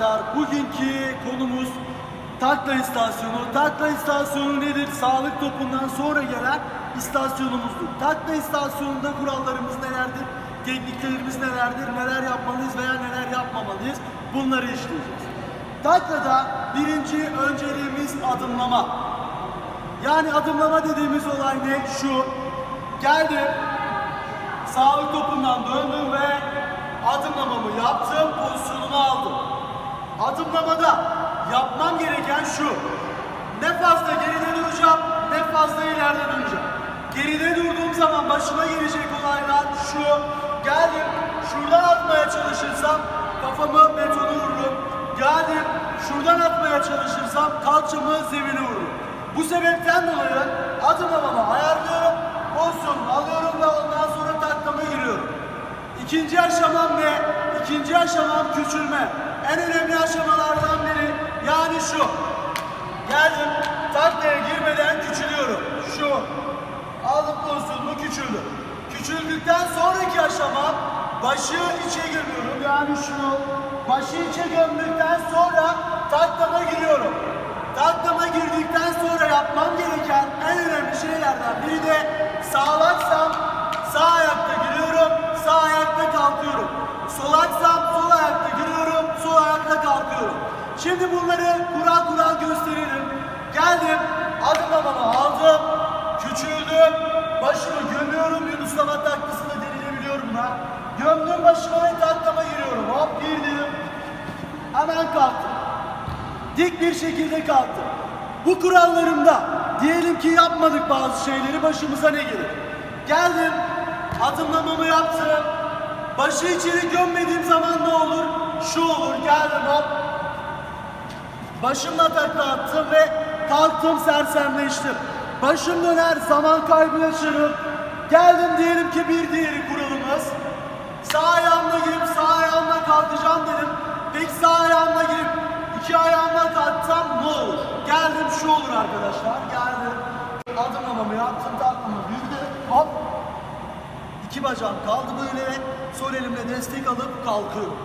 arkadaşlar. Bugünkü konumuz takla istasyonu. Takla istasyonu nedir? Sağlık topundan sonra gelen istasyonumuzdur. Takla istasyonunda kurallarımız nelerdir? Tekniklerimiz nelerdir? Neler yapmalıyız veya neler yapmamalıyız? Bunları işleyeceğiz. Taklada birinci önceliğimiz adımlama. Yani adımlama dediğimiz olay ne? Şu. Geldim. Sağlık topundan Adımlamada yapmam gereken şu. Ne fazla geride duracağım, ne fazla ileride duracağım. Geride durduğum zaman başıma gelecek olaylar şu. Geldim, şuradan atmaya çalışırsam kafamı betona vururum. Geldim, şuradan atmaya çalışırsam kalçamı zemine vururum. Bu sebepten dolayı adımlamamı ayarlıyorum, pozisyonumu alıyorum ve ondan sonra taklama giriyorum. İkinci aşamam ne? İkinci aşamam küçülme. En önemli aşamalardan biri yani şu. Geldim taklaya girmeden küçülüyorum. Şu. Aldım pozisyonumu küçüldüm. Küçüldükten sonraki aşama başı içe gömüyorum. Yani şu. Başı içe gömdükten sonra taklama giriyorum. Taklama girdikten sonra yapmam gereken en önemli şeylerden biri de sağlaksam sağ ayakta giriyorum, sağ ayakta kalkıyorum. Solaksam sol ayakta giriyorum, sol ayakta kalkıyorum. Şimdi bunları kural kural gösterelim. Geldim, adımlamamı aldım, küçüldüm, başımı gömüyorum. Yunuslama taklısı da denilebiliyor buna. Gömdüm başıma ve taklama giriyorum. Hop girdim. Hemen kalktım. Dik bir şekilde kalktım. Bu kurallarımda diyelim ki yapmadık bazı şeyleri başımıza ne gelir? Geldim, adımlamamı yaptım. Başı içeri gömmediğim zaman ne olur? Şu olur, geldim hop. Başımla takla attım ve kalktım sersemleştim. Başım döner, zaman kaybı yaşarım. Geldim diyelim ki bir diğeri kuralımız. Sağ ayağımla girip sağ ayağımla kalkacağım dedim. Peki sağ ayağımla girip iki ayağımla kalksam ne olur? Geldim şu olur arkadaşlar. Geldim. Adımlamamı yaptım. İki bacağım kaldı böyle sol elimle destek alıp kalkıyorum.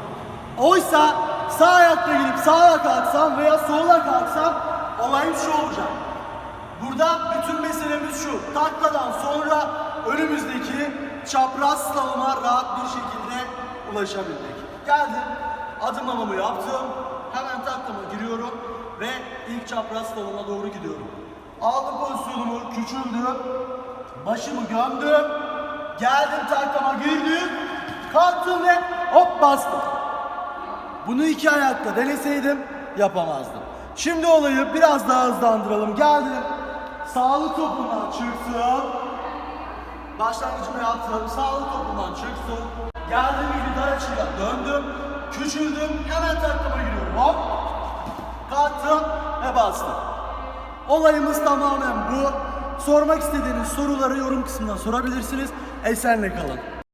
Oysa sağ ayakla girip sağa kalksam veya sola kalksam olayım şu olacak. Burada bütün meselemiz şu. Takladan sonra önümüzdeki çapraz slaloma rahat bir şekilde ulaşabilmek. Geldim, adımlamamı yaptım. Hemen taklama giriyorum ve ilk çapraz slaloma doğru gidiyorum. Aldım pozisyonumu, küçüldüm. Başımı gömdüm. Geldim taklama girdim. Kalktım ve hop bastım. Bunu iki ayakla deneseydim yapamazdım. Şimdi olayı biraz daha hızlandıralım. Geldim. Sağlık topundan çıksın. Başlangıcımı yaptım. Sağlık topundan çıksın. Geldim gibi dar açıyla döndüm. Küçüldüm. Hemen taklama giriyorum. Hop. Kalktım ve bastım. Olayımız tamamen bu. Sormak istediğiniz soruları yorum kısmından sorabilirsiniz. Esenle kalın.